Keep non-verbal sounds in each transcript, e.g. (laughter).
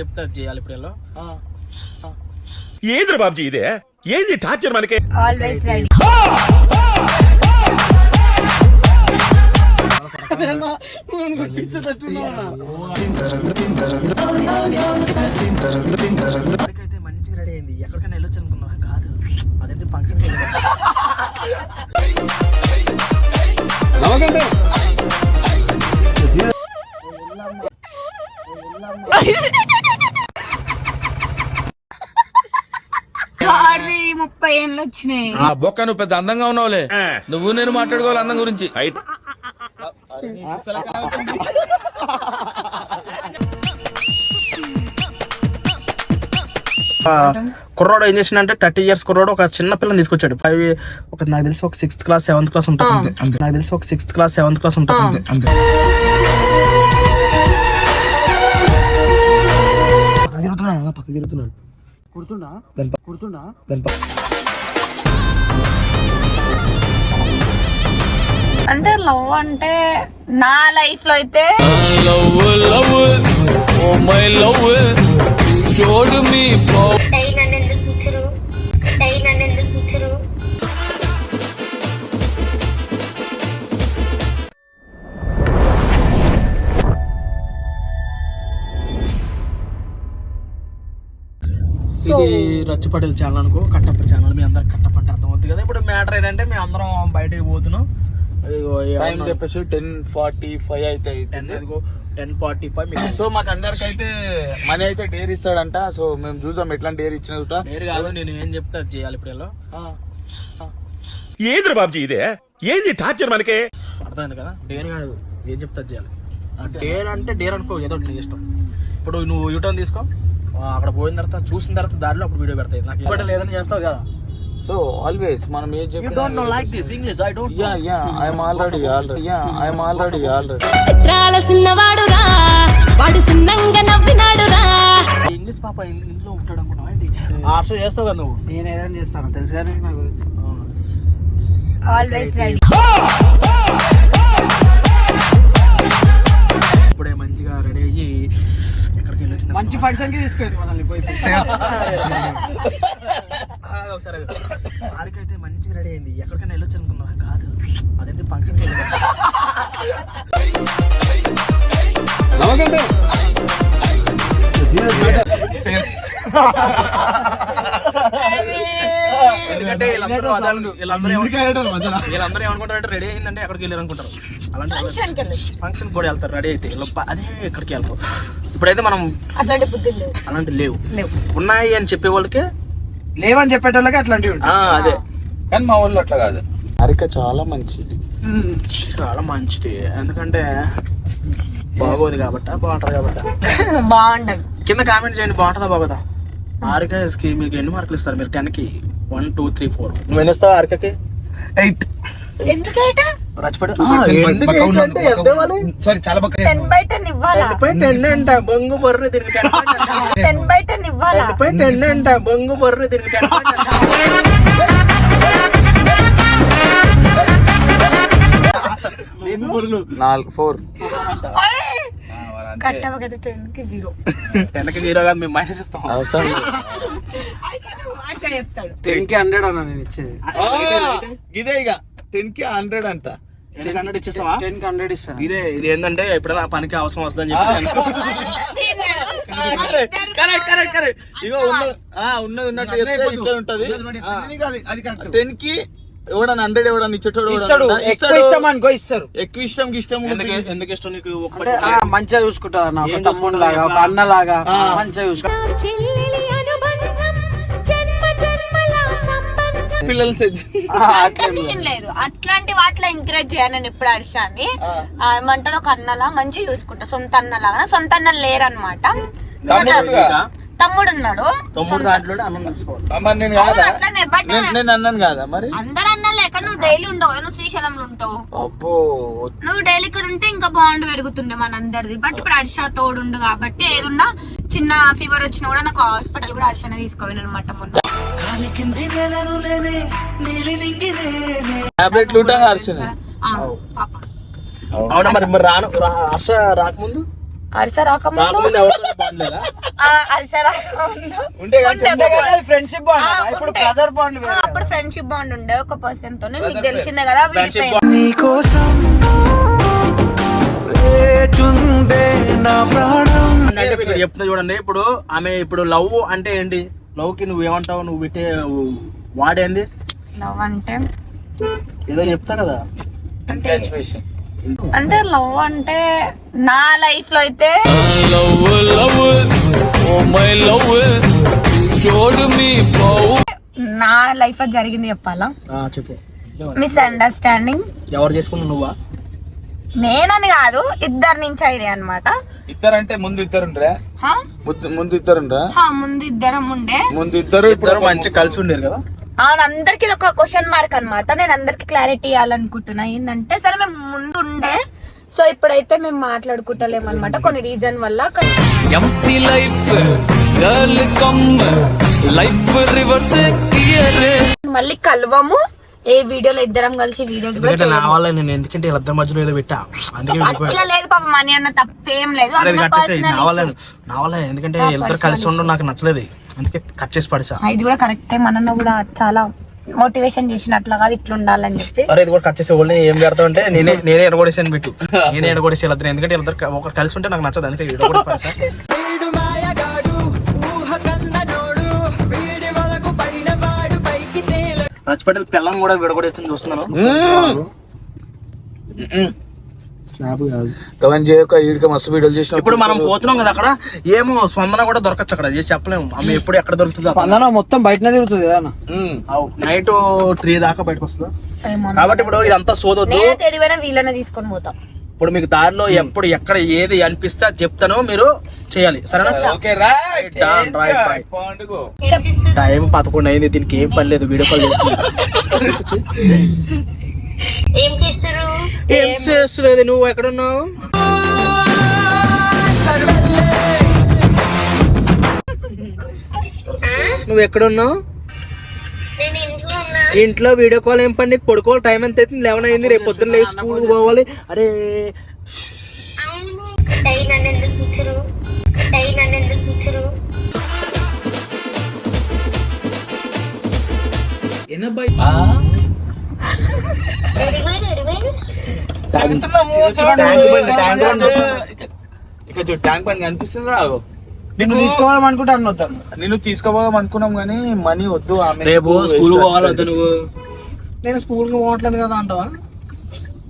చెప్తే అది చేయాలి ఇప్పుడు వీళ్ళు. ఏంద్ర బాబ్జీ ఇదే? ఏంది టార్చర్ మనకి? ఆల్వేస్ రెడీ అక్కడికైతే మంచిగా రెడీ అయింది. ఎక్కడికైనా వెళ్ళొచ్చు అనుకున్నా కాదు. అదేంటి ఫంక్షన్ ముప్పై ఏళ్ళు వచ్చినాయి. ఆ బొక్క నువ్వు పెద్ద అందంగా ఉన్నావులే. నువ్వు నేను మాట్లాడుకోవాలి అందం గురించి. కుర్రోడు ఏం చేసిందంటే థర్టీ ఇయర్స్ కుర్రోడు ఒక చిన్న పిల్లని తీసుకొచ్చాడు. ఫైవ్ ఒక నాకు తెలిసి ఒక సిక్స్త్ క్లాస్ సెవెంత్ క్లాస్ ఉంటుంది. నాకు తెలిసి ఒక సిక్స్త్ క్లాస్ సెవెంత్ క్లాస్ ఉంటుంది. అంతే అంతే. పక్క తిరుగుతున్నాడు అన్న, పక్క తిరుగుతున్నాడు. కుడుతున్నా దాని పక్క కుడుతున్నా దాని పక్క అంటే లవ్ అంటే నా లైఫ్లో అయితే love love oh my love showed మీ రచ్చిపటేల్ ఛానల్ అనుకో కట్టప్ప ఛానల్ మీ అందరికి కట్టప్ప అంటే అర్థమవుతుంది కదా. ఇప్పుడు మ్యాటర్ ఏంటంటే మేము అందరం బయటకు పోతున్నాం. టైం చెప్పేసి టెన్ ఫార్టీ ఫైవ్ అయితే టెన్ ఫార్టీ ఫైవ్ సో మాకు అందరికైతే మనీ అయితే డేర్ ఇస్తాడంట. సో మేము చూద్దాం ఎట్లాంటి డేర్ ఇచ్చిన చూట. నేరు కాదు నేను ఏం చెప్తే చేయాలి ఇప్పుడు వీళ్ళు. ఏంద్ర బాబ్జీ ఇదే? ఏంది టార్చర్ మనకి? అర్థమైంది కదా? డేర్ కాదు ఏం చెప్తే చేయాలి. డేర్ అంటే డేర్ అనుకో ఏదో నీ ఇష్టం. ఇప్పుడు నువ్వు యూటర్న్ తీసుకో. అక్కడ పోయిన తర్వాత చూసిన తర్వాత దారిలో అప్పుడు వీడియో పెడతాయి. నాకు ఇప్పటి లేదని చేస్తావు కదా? సో ఆల్వేస్ మనం ఏం you don't know like this English I don't yeah yeah I'm already already yeah I'm already already చిత్రాల సిన్నవాడురా వాడు సిన్నంగా నవ్వినాడురా. ఇంగ్లీష్ పాప ఇంట్లో ఉంటాడు అనుకున్నావు ఏంటి? ఆర్ట్స్ చేస్తావు కదా నువ్వు? నేను ఏదైనా చేస్తాను తెలుసు కానీ నా గురించి? ఆల్వేస్ రెడీ ఇప్పుడే మంచిగా రెడీ అయ్యి మంచి ఫంక్షన్కి తీసుకెళ్ళి మనల్ని పోయి. ఒకసారి ఆరికైతే మంచిగా రెడీ అయింది. ఎక్కడికైనా వెళ్ళొచ్చు అనుకున్నా. కాదు. అదేంటి ఫంక్షన్ ఎందుకంటే వీళ్ళందరూ వీళ్ళందరూ ఏమనుకుంటారు- వీళ్ళందరూ ఏమనుకుంటారంటే రెడీ అయిందంటే ఎక్కడికి వెళ్ళారు అనుకుంటారు అలాంటి ఫంక్షన్ కూడా వెళ్తారు రెడీ అయితే. అదే ఎక్కడికి వెళ్తారు ఇప్పుడైతే మనం అట్లాంటి బుద్ధులు లేవు. అలాంటి లేవు. ఉన్నాయి అని చెప్పే వాళ్ళకి లేవని చెప్పేటోళ్ళకి అట్లాంటివి అదే. కానీ మా ఊళ్ళో అట్లా కాదు. హరిక చాలా మంచిది. చాలా మంచిది. ఎందుకంటే బాగోదు కాబట్టి బాగుంటది కాబట్టి. (laughs) బాగుండదు. కింద కామెంట్ చేయండి బాగుంటుందా బాగోదా? ఆర్కేస్కి మీకు ఎన్ని మార్కులు ఇస్తారు? మీరు టెన్కి వన్ టూ త్రీ ఫోర్ నువ్వు ఎన్ని ఇస్తావు ఆర్కేకి ఎయిట్ ఎందుకేట రచ్చపడి సారీ చాలా బక్క టెన్ బై టెన్ ఇవ్వాలా? టెన్ అంట బొంగు బొర్రు దీనికి టెన్ బై టెన్ ఇవ్వాలా? టెన్ అంట బొంగు బొర్రు నాలుగు ఫోర్. టెన్కి జీరో. మేము మైనస్ ఇస్తాం. అవసరం టెన్కి హండ్రెడ్ అన్న నేను ఇచ్చేది. ఇదే ఇక. టెన్కి హండ్రెడ్ అంట. టెన్ హండ్రెడ్ ఇచ్చేస్తావా? టెన్కి హండ్రెడ్ ఇస్తాను. ఇదే ఇది ఏంటంటే ఎప్పుడైనా పనికి అవసరం వస్తుందని చెప్పి (laughs) కరెక్ట్ కరెక్ట్ కరెక్ట్ ఇగో ఉన్నది ఆ, ఉన్నది ఉన్నట్టు చెప్తే ఇట్లా ఉంటది. టెన్కి ఎవడన్నా హండ్రెడ్ ఎవడన్నా ఇచ్చేటోడు ఇస్తాడు? ఎక్కువ ఇష్టం అనుకో ఇస్తారు. ఎక్కువ ఇష్టం ఇష్టం ఎందుకు ఎందుకు ఇష్టం నీకు మంచిగా చూసుకుంటా అన్న ఒక ఏం తమ్ముడు లాగా ఒక అన్న లాగా మంచిగా చూసుకుంటా పిల్లలు సీన్ లేదు. అట్లాంటి వాటిలో ఎంకరేజ్ చేయను ఎప్పుడు హర్షాన్ని. ఆ, ఏమంటారు? ఒక అన్నలా మంచిగా చూసుకుంటా. సొంత అన్నలాగా సొంత అన్నలు లేరు అనమాట తమ్ముడు ఉన్నాడు. దాంట్లో నేను అట్లనే బట్ నేను- నేను అన్నాను కాదా మరి? అందరు అన్నలు ఎక్కడ నువ్వు డైలీ ఉండవు. నువ్వు శ్రీశైలంలో ఉంటావు. అబ్బో నువ్వు డైలీ ఇక్కడ ఉంటే ఇంకా బాండ్ పెరుగుతుండే మనందరిది. బట్ ఇప్పుడు హర్ష తోడుండు కాబట్టి ఏదున్నా చిన్న ఫీవర్ వచ్చినా కూడా నాకు హాస్పిటల్ కూడా హర్షనే తీసుకోవాలి అనమాట మొన్న. టాబ్లెట్లు అవునా మరి మరి రాను హర్ష రాకముందు? అరిస రాకముందు? రాకముందు ఎవరితో బాండ్ లేదా ఆ, అరిస రాకముందు. ఫ్రెండ్షిప్ బాండ్ ఇప్పుడు. బ్రదర్ బాండ్ అప్పుడు ఫ్రెండ్షిప్ బాండ్ ఉండే ఒక పర్సన్ తోనే. మీకు తెలిసిందే కదా చెప్తున్నా చూడండి ఇప్పుడు ఆమె ఇప్పుడు లవ్ అంటే ఏంటి? లవ్కి నువ్వు ఏమంటావు నువ్వు పెట్టే వాడేంది? లవ్ అంటే? ఏదో చెప్తా కదా. అంటే అంటే లవ్ అంటే నా లైఫ్లో అయితే నా లైఫ్లో జరిగింది చెప్పాలా? ఆ, చెప్పు. మిస్ అండర్స్టాండింగ్ ఎవరు చేసుకున్నావు నువ్వా? నేనని కాదు ఇద్దరి నుంచి ఐడియా అనమాట ఇద్దరంటే ముందు ఇద్దరుండ్రా? ముందు- ముందు ఇద్దరుండ్రా? ముందు ఇద్దరం ఉండే. ముందు ఇద్దరు ఇప్పుడు ఇద్దరు మంచి కలిసి ఉండేరు కదా? అవును అందరికి ఇది ఒక క్వశ్చన్ మార్క్ అన్నమాట. నేను అందరికి క్లారిటీ ఇవ్వాలనుకుంటున్నా. ఏంటంటే సరే మేము ముందు ఉండే. సో ఇప్పుడైతే మేము మాట్లాడుకుంటలేము అనమాట కొన్ని రీజన్ వల్ల కొంచెం empty life girl come life reverse మళ్ళీ కలవము. ఏ వీడియోలో ఇద్దరం కలిసి వీడియోస్ కూడా నా వల్ల నేను ఎందుకంటే వీళ్ళిద్దరి మధ్యలో ఏదో పెట్టా. అందుకే. అట్లా లేదు పాప మనీ అన్న తప్పేం లేదు. అన్న. పర్సనల్ నా వల్ల ఎందుకంటే వీళ్ళిద్దరు కలిసి ఉండడం నాకు నచ్చలేదు. అందుకే కట్ చేసి పడేసా. ఇది కూడా కరెక్టే మనన్న కూడా చాలా మోటివేషన్ చేసినట్లు కాదు ఇట్లా ఉండాలని చెప్పి. అరే ఇది కూడా కట్ చేసే వాళ్ళని ఏం పెడతావు అంటే నేనే నేనే ఎడగొడేసాను పెట్టు. నేనే ఎడగొడేసి వీళ్ళిద్దరు ఎందుకంటే వీళ్ళిద్దరు ఒకరు కలిసి ఉంటే నాకు నచ్చదు. అందుకే ఎడగొడేసి పడేసా. (laughs) రచ్చిపేటల పిల్లం కూడా విడగొడేసి చూస్తున్నాను. స్నాప్ కాదు. కవన్ చేయక ఈడికి మస్తు వీడియోలు చేసిన ఇప్పుడు మనం పోతున్నాం కదా అక్కడ ఏమో స్పందన కూడా దొరకచ్చు అక్కడ చేసి చెప్పలేము. ఆమె ఎప్పుడు ఎక్కడ దొరుకుతుందో స్పందన మొత్తం బయటనే తిరుగుతుంది కదా అన్న. నైట్ త్రీ దాకా బయటకు వస్తుందా. కాబట్టి ఇప్పుడు ఇదంతా సోదొద్దు. వీళ్ళనే తీసుకొని పోతాం. ఇప్పుడు మీకు దారిలో ఎప్పుడు ఎక్కడ ఏది అనిపిస్తే అది చెప్తాను మీరు చేయాలి. సరేనా? టైం పదకొండు అయింది దీనికి ఏం పని లేదు వీడియో కాల్ ఏం చేస్తలేదు నువ్వు ఎక్కడున్నావు నువ్వు ఎక్కడున్నావు నేను ఇంట్లో వీడియో కాల్ ఏం పని? నీకు పడుకోవాలి టైం ఎంత అవుతుంది? లెవెన్ అయింది రేపు పొద్దున్న లేచి స్కూల్ పోవాలి. అరే. అవును డై నన్ను ఎందుకు కూర్చురు డై నన్ను ఎందుకు కూర్చురు ఎరివేరు ఎరివేరు ఇక చూడు ట్యాంక్ బండ్ కనిపిస్తుందా. నిన్ను తీసుకోవాలని అనుకుంటాను నిన్ను తీసుకోపోదాం అనుకున్నాం కానీ మనీ వద్దు ఆమె రేపు స్కూల్ పోవాలి అవుతుంది. వద్దు నువ్వు? నేను స్కూల్కి పోవట్లేదు కదా అంటావా?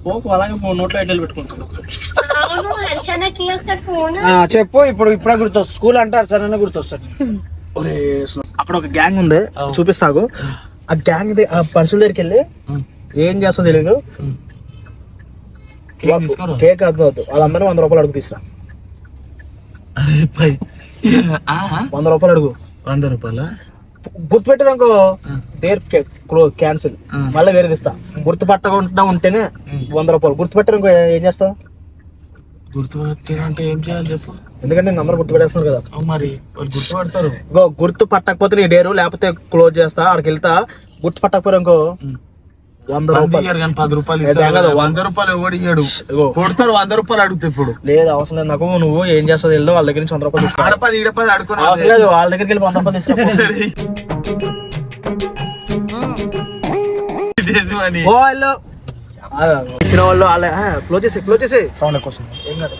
పోకు అలాగే పో, నోట్లో ఎడ్డలు పెట్టుకుంటాను అవును హర్షానకి ఒకసారి ఫోన్. చెప్పు ఇప్పుడు ఇప్పుడే గుర్తొస్తుంది. స్కూల్ అంటారు సరే గుర్తొస్తాడు ఒరే స్లో- అక్కడ ఒక గ్యాంగ్ ఉంది. చూపిస్తాగు. ఆ గ్యాంగ్ ఆ పర్సుల దగ్గరికి వెళ్ళి ఏం చేస్తా తెలియదు కేక్ వద్దు వద్దు వాళ్ళందరూ వంద రూపాయలు అడుగు తీసురా. వంద రూపాయలు అడుగు. వంద రూపాయల? గుర్తుపెట్టారనుకో దేర్ క్యాన్సిల్. మళ్ళీ వేరేది ఇస్తా గుర్తుపట్టకుండా ఉంటేనే వంద రూపాయలు. గుర్తుపెట్టారనుకో ఏం చేస్తావు? గుర్తుపట్టారంటే ఏం చేయాలి చెప్పు. ఎందుకంటే నేను అందరూ గుర్తుపెట్టేస్తున్నారు కదా. మరి గుర్తుపడతారు. గుర్తు పట్టకపోతే నీ డేరు లేకపోతే క్లోజ్ చేస్తా అక్కడికి వెళ్తా గుర్తు పట్టకపోయారు అనుకో వంద రూపాయలు. కానీ పది రూపాయలు కదా. వంద రూపాయలు ఎవడు ఇయ్యడు? ఇగో. కొడతారు వంద రూపాయలు అడుగుతా ఇప్పుడు. లేదు అవసరం లేదు నాకు నువ్వు ఏం చేస్తావు తెలియదు వాళ్ళ దగ్గర నుంచి వంద రూపాయలు తీసుకో ఆడపది ఈడపది అడుకున్నా అవసరం లేదు వాళ్ళ దగ్గరికి వెళ్ళి వంద రూపాయలు తీసుకో అని ఓ వాళ్ళు ఇచ్చిన వాళ్ళు వాళ్ళే. క్లోజ్ చేసి క్లోజ్ చేసి సౌండ్ ఎక్కువ ఏం కాదు.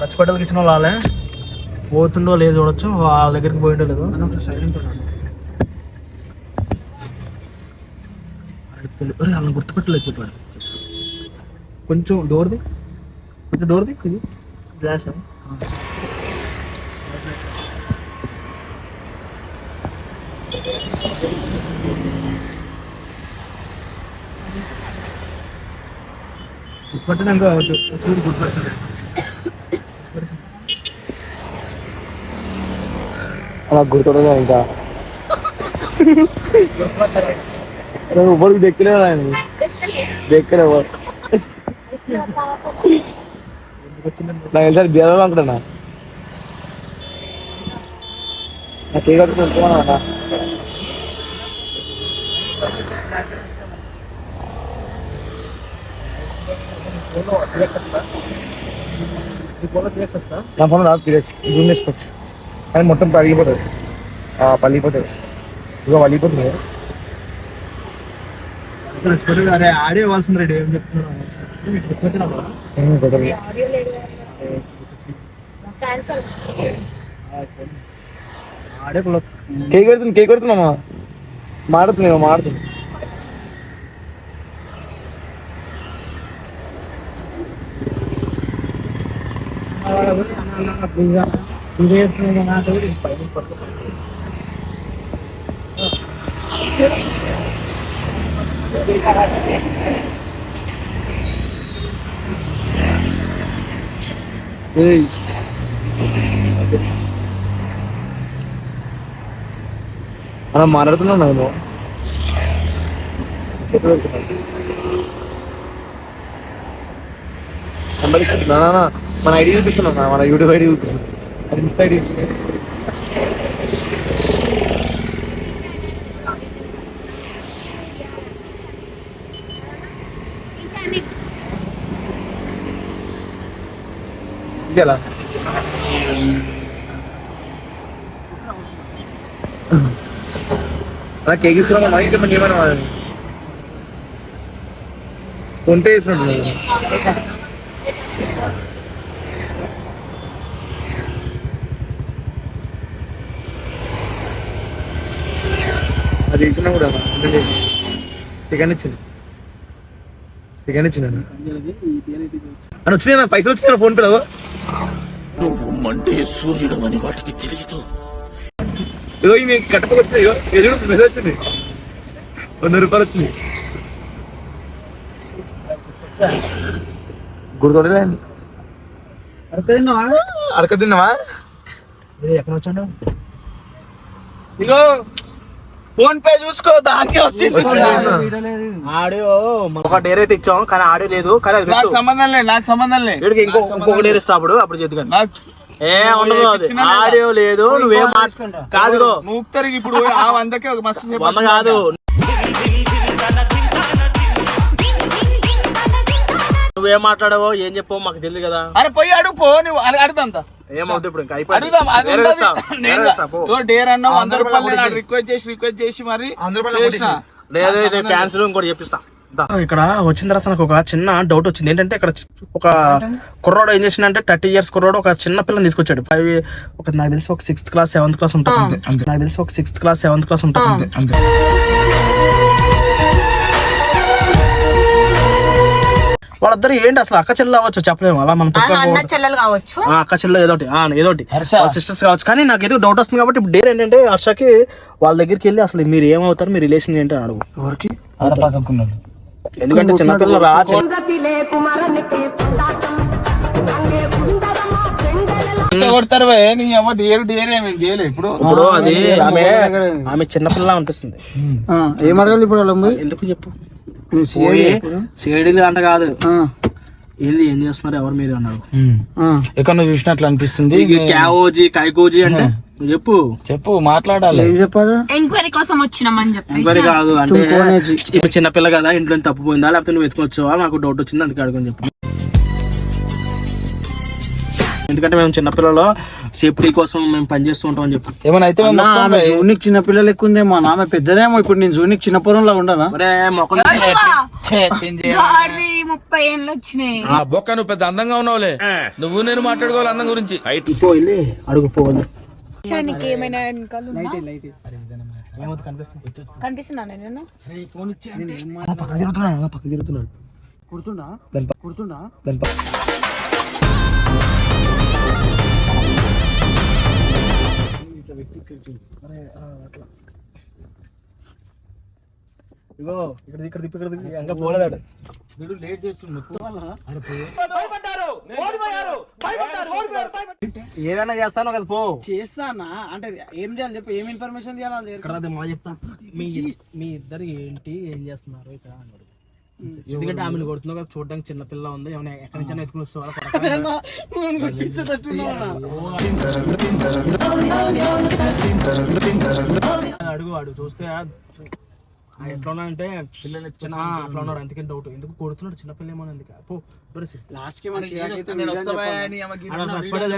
ఖర్చుపట్టలకి ఇచ్చిన వాళ్ళు వాళ్ళే. పోతుండో లేదు చూడొచ్చు వాళ్ళ దగ్గరికి పోయిండో లేదు. అరే వాళ్ళని గుర్తుపెట్టలేదు చెప్పాడు కొంచెం డోర్ది కొంచెం డోర్ది ఇది గ్లాస్ గుర్తుపెట్టినాక చూడు గుర్తుపెట్టాడు అలా గుర్తుండగా ఇంకా ఎవరికి దెక్కలేవు ఆయన. ना నాకు వెళ్తారు బీదలు అనుకుంటున్నా. నాకు ఏ కట్టుకుంటున్నా నా ఫోన్ రాదు తిరగచ్చు జూమ్ చేసుకోవచ్చు కానీ మొత్తం పగిలిపోతుంది. పగిలిపోతుంది. పలిగిపోతుంది పగిలిపోతుంది కదా. అరే ఆడియో ఇవ్వాల్సింది రెడీ ఏం. ఆడియో కేక్ పెడుతుంది కేక్ పెడుతున్నామా మాడుతుంది ఇగో, మాడుతుంది ఏయ్. అలా మాట్లాడుతున్నాను నేను చెట్లు పెడుతున్నాను నెంబర్ ఇస్తున్నా నాన్న, మన ఐడి చూపిస్తున్నా నాన్న, మన యూట్యూబ్ ఐడి చూపిస్తున్నా అది ఇన్స్టా ఐడి ఎలా అలా కేక్ ఇస్తున్నా మైక్ చెప్పండి ఏమైనా ఫోన్ పే చేసినట్టు అది ఇచ్చినా కూడా చికెన్ ఇచ్చింది అని వచ్చినాయి పైసలు వచ్చినాయి ఫోన్ పేలో. మండే సూర్యుడు అని వాటికి తెలియదు. ఏదో ఈ మీకు కట్టపకి వచ్చినాయి ఇగో ఎదురు మెసేజ్ వచ్చింది. వంద రూపాయలు వచ్చింది గుర్తులేండి అరక తిన్నావా? ఎక్కడ వచ్చాడు ఇగో ఫోన్ పే చూసుకో దానికే వచ్చింది. ఆడియో ఒక డేర్ అయితే ఇచ్చాం కానీ ఆడియో లేదు. కానీ అది నాకు. సంబంధం లేదు నాకు సంబంధం లేదు. వీడికి ఇంకో ఇంకొక డేర్. ఇస్తా అప్పుడు అప్పుడు చేద్దు ఏ ఉండదు అది. లేదా? ఆడియో లేదు నువ్వేం మాట్లాడు కాదుగో. నువ్వు ఇప్పుడు ఆ వందకే ఒక మస్తు వంద కాదు. నువ్వేం మాట్లాడావో ఏం చెప్పావో మాకు తెలియదు కదా. అరే పోయి అడుగు పో నువ్వు అడుగు అడుగుదంతా. ఏమవుతుంది ఇప్పుడు ఇంకా? డేర్ అన్నా వంద రూపాయలు. రిక్వెస్ట్ చేసి రిక్వెస్ట్ చేసి మరి. లేదు ఇది క్యాన్సిల్ ఇంకోటి చెప్పిస్తా. దా. ఇక్కడ వచ్చిన తర్వాత నాకు ఒక చిన్న డౌట్ వచ్చింది. ఏంటంటే ఇక్కడ ఒక కుర్రోడు ఏం చేసిందంటే థర్టీ ఇయర్స్ కుర్రోడు ఒక చిన్న పిల్లని తీసుకొచ్చాడు. ఫైవ్ ఒక నాకు తెలిసి ఒక సిక్స్త్ క్లాస్ సెవెంత్ క్లాస్ ఉంటుంది నాకు తెలిసి ఒక సిక్స్త్ క్లాస్ సెవెంత్ క్లాస్ ఉంటుంది అంతే. వాళ్ళిద్దరు ఏంటి అసలు అక్క చెల్లెలు అవ్వచ్చు చెప్పలేము. అలా మనం అన్న. చెల్లెలు కావచ్చు. ఆ, అక్క చెల్లెలు ఏదోటి ఆ, ఏదోటి హర్ష. సిస్టర్స్ కావచ్చు. కానీ నాకు ఏదో డౌట్ వస్తుంది కాబట్టి ఇప్పుడు డేర్ ఏంటంటే హర్షకి వాళ్ళ దగ్గరికి వెళ్ళి అసలు మీరు ఏమవుతారు మీ రిలేషన్ ఏంటి అని అడుగు. ఎవరికి? ఎందుకంటే చిన్నపిల్లలు రా చిన్న- ఎంత కొడతారు భయ్? నీ అమ్మ డేరు డేరు ఏమి? డేరు ఇప్పుడు. ఇప్పుడు అది ఆమె ఆమె చిన్నపిల్ల అనిపిస్తుంది. ఏం అడగాలి ఇప్పుడు ఎందుకు చెప్పు? సిఐడి అంట కాదు. ఏంది ఏం చేస్తున్నారు? ఎవరు మీరు అన్నాడు ఎక్కడ నువ్వు చూసినట్లు అనిపిస్తుంది? క్యావోజీ కైకోజీ అంటే నువ్వు చెప్పు. చెప్పు మాట్లాడాలి. చెప్పాలి ఎంక్వైరీ కోసం వచ్చినామని చెప్పి ఎంక్వైరీ కాదు అంటే ఇప్పుడు చిన్నపిల్ల కదా ఇంట్లో తప్పిపోయిందా? లేకపోతే నువ్వు ఎత్తుకొచ్చావా? నాకు డౌట్ వచ్చింది అందుకే అడుగుని చెప్పు. ఎందుకంటే మేము చిన్నపిల్లలు సేఫ్టీ కోసం మేము పనిచేస్తూ ఉంటాం అని చెప్పు. ఏమైనా అయితే. జూనికి చిన్న పిల్లలు ఎక్కువ ఉందేమో ఆమె పెద్దదేమో ఇప్పుడు నేను జూనికి చిన్న పొరంలో ఉండనా మరే మొక్కలు ముప్పై ఏళ్ళు వచ్చినాయి. ఆ బొక్క నువ్వు పెద్ద అందంగా ఉన్నావులే. నువ్వు నేను మాట్లాడుకోవాలి అందం గురించి. పోయి అడుగు పోవాలి ఏమైనా కనిపిస్తున్నా నేను? పక్క తిరుగుతున్నాడు పక్క తిరుగుతున్నాడు కుడుతుండా? దాని పక్క- కుడుతుండా దాని పక్క- ఇగో ఇక్కడ ఇక్కడ తిప్పి ఇక్కడ తిప్పి ఇంకా పోలేదాడు వీడు లేట్ చేస్తుంది ఏదైనా చేస్తాను కదా పో. చేస్తానా? అంటే ఏం చేయాలి చెప్పు? ఏం ఇన్ఫర్మేషన్ చేయాలి ఇక్కడ అది మా చెప్తా. మీ మీ ఇద్దరు ఏంటి ఏం చేస్తున్నారు ఇక్కడ అన్నాడు. ఎందుకంటే ఆమెను కొడుతున్నావు కదా చూడడానికి చిన్న పిల్ల ఉంది. ఏమైనా ఎక్కడి నుంచి ఎత్తుకుని వస్తావా? అడుగు వాడు చూస్తే ఆ ఎట్లా ఉన్నాడంటే చిన్న ఆ, అట్లా ఉన్నాడు. అందుకే డౌట్ ఎందుకు కొడుతున్నాడు చిన్నపిల్ల ఏమో అందుకే. పో డోరేసి లాస్ట్కి మనకి తెలుసు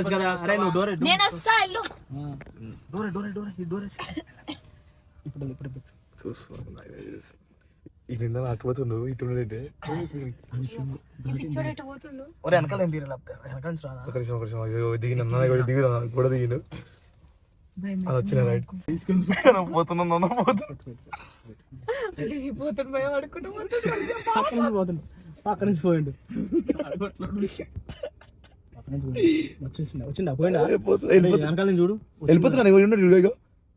కదా. అరే నువ్వు డోరే డోరే. డోరే డోరే ఈ డోరేసి ఇప్పుడు ఇప్పుడు ఇప్పుడు ఈయన రాకపోతుండు ఇటు ఒరే వెనకాల ఏం తీరాలి వెనకాల నుంచి రాదా? ఒక నిమిషం ఒక నిమిషం. దిగిన దిగు కూడా దిగిను అది వచ్చిన రైట్? తీసుకుని పోతున్నా పోతున్నా పడుకుంటూ పక్క నుంచి పోతుండు. పక్క నుంచి పోయిండు. పక్క నుంచి పోయిండు. వచ్చేసిండా వచ్చిండా? పోయిండా? పోతున్నా. వెనకాల నుంచి చూడు. వెళ్ళిపోతున్నా ఉన్నాడు ఇగో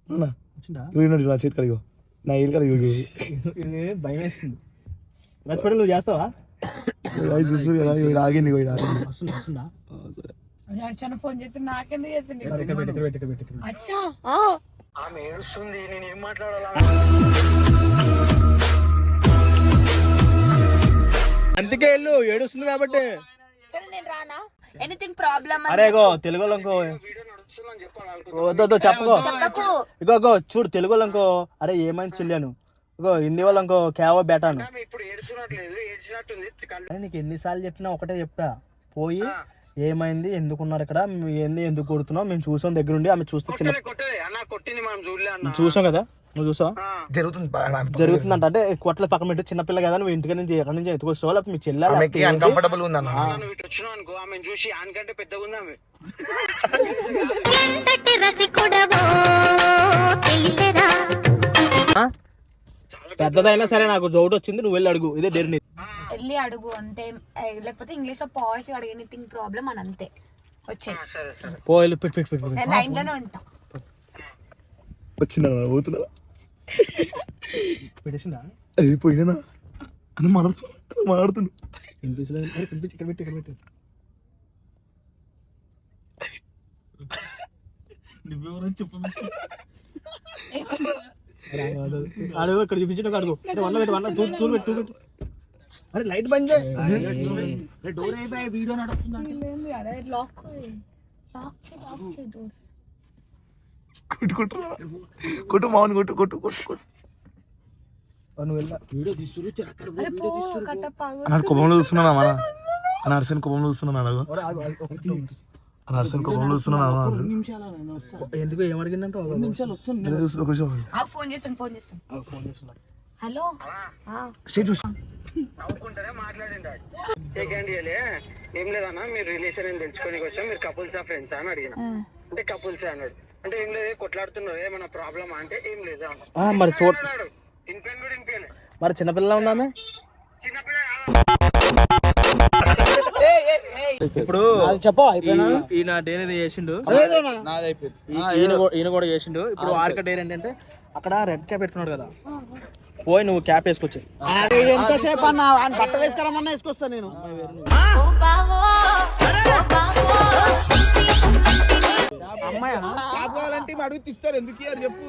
అవునా వచ్చిండా? ఇగో ఉన్నాడు నా చేతి కడిగో నా ఇల్లు కడిగో ఇది భయం వేస్తుంది. మర్చిపోయి నువ్వు చేస్తావా? చూసు కదా ఇగో ఆగింది ఇగో ఈడ ఆగింది వస్తుందా వస్తుందా? అర్చన ఫోన్ చేసి నాకెందుకు పెట్టు, ఇక్కడ పెట్టు. అచ్చా ఆ. అందుకే వెళ్ళు ఏడుస్తుంది కాబట్టి. సరే నేను రానా? ఎనీథింగ్ ప్రాబ్లమ్ అరే ఇగో తెలుగు ఇంకో వద్దు వద్దు చెప్పుకో చెప్పకు. ఇగో ఇగో చూడు తెలుగు ఇంకో అరే ఏమైంది చెల్లాను ఇగో హిందీ వాళ్ళు ఇంకో కేవో బేటాను నీకు ఎన్నిసార్లు చెప్పినా ఒకటే చెప్పా. పోయి ఏమైంది ఎందుకున్నారు ఇక్కడ? ఏంది ఎందుకు కొడుతున్నావు మేము చూసాం దగ్గరుండి ఆమె చూస్తే చూసాం కదా? నువ్వు చూసావా? జరుగుతుంది బాగా జరుగుతుందంట. అంటే కొట్ల పక్కన పెట్టి చిన్నపిల్ల కదా నువ్వు ఇంటికి నుంచి ఎక్కడి నుంచి ఎత్తుకొస్తావా లేకపోతే మీ ఆమెకి అన్కంఫర్టబుల్ ఉంది అన్న రసికుడవో తెలియరా పెద్దదైనా సరే నాకు జోటు వచ్చింది నువ్వు వెళ్ళి అడుగు. ఇదే డేర్ వెళ్ళి అడుగు అంతే. లేకపోతే ఇంగ్లీష్లో పాయిస్ అడిగి ఎనీథింగ్ ప్రాబ్లం అని అంతే. వచ్చాయి. పో వెళ్ళి పెట్టు పెట్టు పెట్టు లైన్లోనే ఉంటా. వచ్చిందా పోతున్నా పెట్టేసిందా అది పోయినా అని మాడుతున్నా మాడుతుండు వినిపించలేదు పిలిపించి ఇక్కడ పెట్టి ఇక్కడ పెట్టి. అడుగు ఇక్కడ అడుగు వన్ పెట్టు వన్ టూ టూ పెట్టు టూ పెట్టు. అరే లైట్ బంద్ చేయి. డోర్ అయిపోయి వీడియో నడుస్తుంది అరే లాక్ లాక్ చేయి లాక్ చేయి doors. కొట్టు కొట్టురా కొట్టు మామని కొట్టు కొట్టు కొట్టు కొట్టు. అన్నాడు కుప్పంలో చూస్తున్నాను మన నర్సన్ కుప్పంలో చూస్తున్నాను కుప్పంలో ఎందుకు ఏమడిగిందంటే ఫోన్ చేస్తాను ఫోన్ చేస్తాను ఆగు, ఫోన్ చేస్తున్నా. హలో? ఆ, సెకండ్ ఇయర్లే ఏం లేదన్నా మీరు రిలేషన్ ఏం తెలుసుకోనికి వచ్చా మీరు కపుల్సా ఫ్రెండ్స్ అని అడిగిన. అంటే కపుల్స్ అన్నాడు. అంటే ఏం లేదు కొట్లాడుతున్నారు ఏమన్నా ప్రాబ్లమా అంటే ఏం లేదు అన్నాడు. ఆ, మరి చూ అన్నాడు ఇంపెన్ కూడా మరి చిన్నపిల్ల ఉన్నామే? చిన్నపిల్ల ఇప్పుడు చెప్పు ఈయన డేర్ ఏదో చేసిండు ఈయన కూడా చేసిండు. ఇప్పుడు ఆర్క డేర్ ఏంటంటే అక్కడ రెడ్ క్యాప్ పెట్టుకున్నాడు కదా. పోయి నువ్వు క్యాప్ వేసుకొచ్చి. ఎంతసేపు అన్న? ఆయన బట్టలు వేసుకురమ్మన్నా వేసుకొస్తా నేను. అమ్మాయి క్యాప్ కావాలంటే అడుగు తీస్తారు ఎందుకు ఇయ్యారు చెప్పు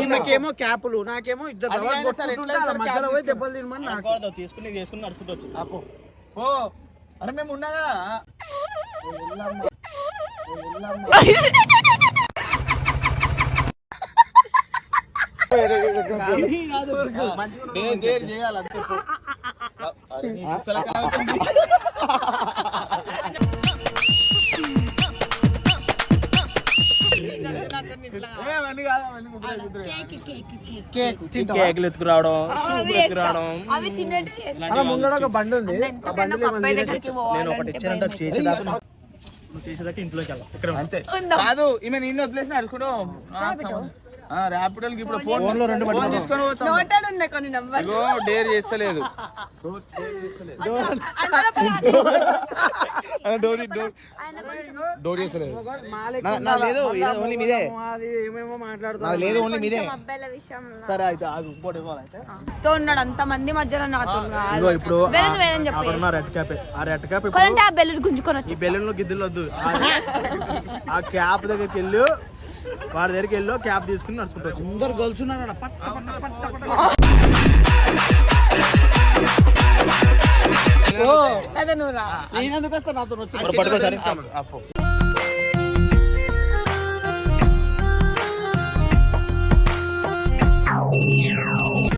ఈమెకేమో క్యాపులు నాకేమో ఇద్దరు మధ్యలో పోయి దెబ్బలు తినమని నాకు తీసుకుని తీసుకుని నడుచుకుంటూ వచ్చి ఓ అరే మేము ఉన్నా కదా డేర్ డేర్ చేయాలి కేకులు ఎత్తుకురావడం అలా ఒక బండి ఉంది. అబ్బాయి దగ్గరికి నేను ఒకటి ఇచ్చానంటే చేసేదాకా ఇంట్లోకి వెళ్ళాలి ఇక్కడ అంతే. కాదు ఈమె నిన్ను వదిలేసిన అనుకున్నావు ర్యాపిడోకి ఇప్పుడు ఫోన్ ఫోన్లో రెండు ఫోన్ తీసుకొని పోతాం. నోటాడు ఉన్నాయి కొన్ని నంబర్ ఇగో డేర్ చేస్తలేదు. డోర్ చేస్తలేదు. నా లేదు ఓన్లీ మీదే. ఏమేమో మాట్లాడుతున్నా లేదు ఓన్లీ మీదే. సరే అయితే ఆగు ఇంకోటి ఉన్నాడు అంత మంది మధ్యలో నాతో ఇప్పుడు చెప్పు ఉన్న రెడ్ క్యాప్ ఆ రెడ్ క్యాప్ ఆ బెల్లుడు గుంజుకొని ఈ వచ్చి బెలూన్లో గిద్దెలు వద్దు. ఆ- ఆ క్యాప్ దగ్గరికి వెళ్ళు. వాడి దగ్గరికి వెళ్ళు క్యాప్ తీసుకుని నడుచుకుంటూ వచ్చి. అందరు గొలుచున్నారు పట్ట పట్ట పట్ట పట్ట అదే నువ్వు రా. నేను ఎందుకు వస్తా? నాతో వచ్చి. పట్టుకో సరే.